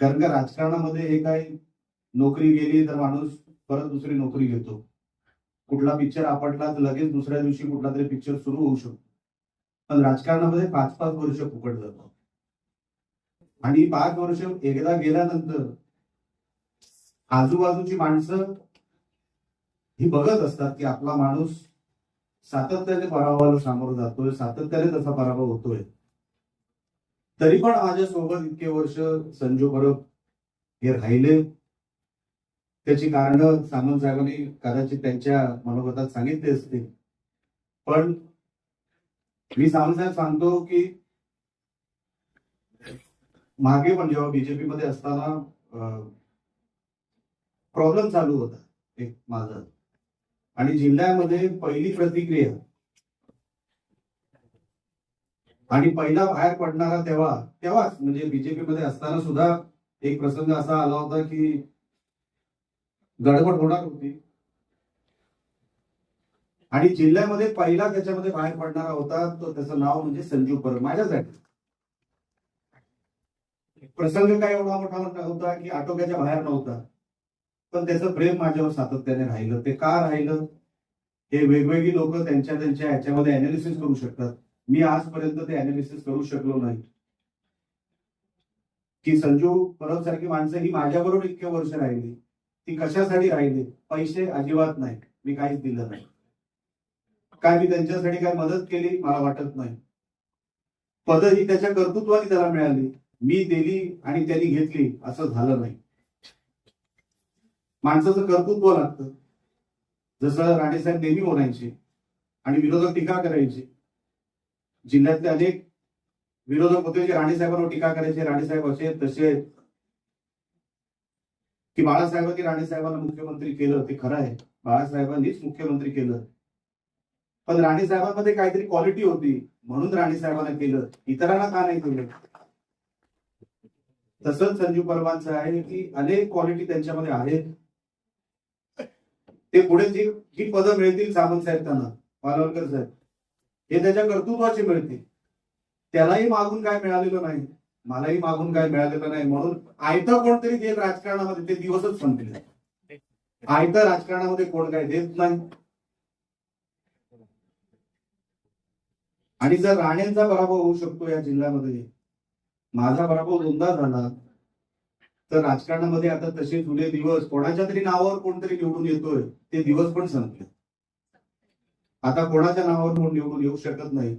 कारण का राजकारणामध्ये हे काय नोकरी गेली तर माणूस परत दुसरी नोकरी घेतो. कुठला पिक्चर आपटला तर लगेच दुसऱ्या दिवशी कुठला तरी पिक्चर सुरू होऊ शकतो. पण राजकारणामध्ये पाच पाच वर्ष फुकट जातो आणि पाच वर्ष एकदा गेल्यानंतर आजूबाजूची माणसं ही बघत असतात की आपला माणूस सातत्याने पराभवाला सामोरं जातोय सातत्याने तसा पराभव होतोय. तरी पण माझ्यासोबत इतके वर्ष संजू परब हे राहिले. त्याची कारण सामंत साहेबांनी कदाचित त्यांच्या मनोगतात सांगितले असतील. पण मी सामंत साहेब सांगतो की मागे पण जेव्हा बीजेपी मध्ये असताना प्रॉब्लेम चालू होता एक माझा. आणि जिल्ह्यामध्ये पहिली प्रतिक्रिया आणि पहिला बाहेर पडणारा तेव्हा तेव्हाच म्हणजे बीजेपी मध्ये असताना सुद्धा एक प्रसंग असा आला होता की गडबड होणार होती. आणि जिल्ह्यामध्ये पहिला त्याच्यामध्ये बाहेर पडणारा होता तो त्याचं नाव म्हणजे संजीव परब माझ्यासाठी. प्रसंग काय एवढा मोठा मोठा होता की आटोक्याच्या बाहेर नव्हता. पण त्याचं प्रेम माझ्यावर सातत्याने राहिलं. ते का राहिलं? हे वेगवेगळी लोक त्यांच्या त्यांच्या ह्याच्यामध्ये अनालिसिस करू शकतात. मी आजपर्यंत ते अनालिसिस करू शकलो नाही. की संजू परब सारखी माणसं ही माझ्याबरोबर इतके वर्ष राहिली. ती कशासाठी राहिली? पैसे अजिबात नाही. मी काहीच दिलं नाही. काय मी त्यांच्यासाठी काय मदत केली? मला वाटत नाही. पद ही त्याच्या कर्तृत्वाने त्याला मिळाली. मी दिली आणि त्यांनी घेतली. असं झालं नाही. माणसाचं कर्तृत्व लागतं. जसं राणेसाहेब नेहमी म्हणायचे आणि विरोधक टीका करायची जिल्ह्यातले अनेक विरोधक होते जे राणेसाहेबांवर टीका करायचे राणेसाहेब असे तसे आहेत. की बाळासाहेबांनी राणेसाहेबांना मुख्यमंत्री केलं ते खरं आहे. बाळासाहेबांनीच मुख्यमंत्री केलं. पण राणेसाहेबांमध्ये काहीतरी क्वालिटी होती म्हणून राणेसाहेबांना केलं. इतरांना का नाही केलं? तसंच संजीव परवांचं आहे की अनेक क्वालिटी त्यांच्यामध्ये आहेत. ते पुढे जी जी पदं मिळतील सामंत साहेब त्यांना पालवलकर साहेब. हे त्याच्या कर्तृत्वाचे मिळते. त्यालाही मागून काय मिळालेलं नाही. मलाही मागून काय मिळालेलं नाही. म्हणून आयतं कोणतरी देत राजकारणामध्ये ते दिवसच संपले. आयतं राजकारणामध्ये कोण काय देत नाही. आणि जर राणेंचा पराभव होऊ शकतो या जिल्ह्यामध्ये माझा पराभव दोनदा झाला तर राजकारणामध्ये आता तसे जुने दिवस कोणाच्या तरी नावावर कोणतरी निवडून येतोय ते दिवस पण संपले. आता कोणाच्या नावावर म्हणून निवडून येऊ शकत नाही?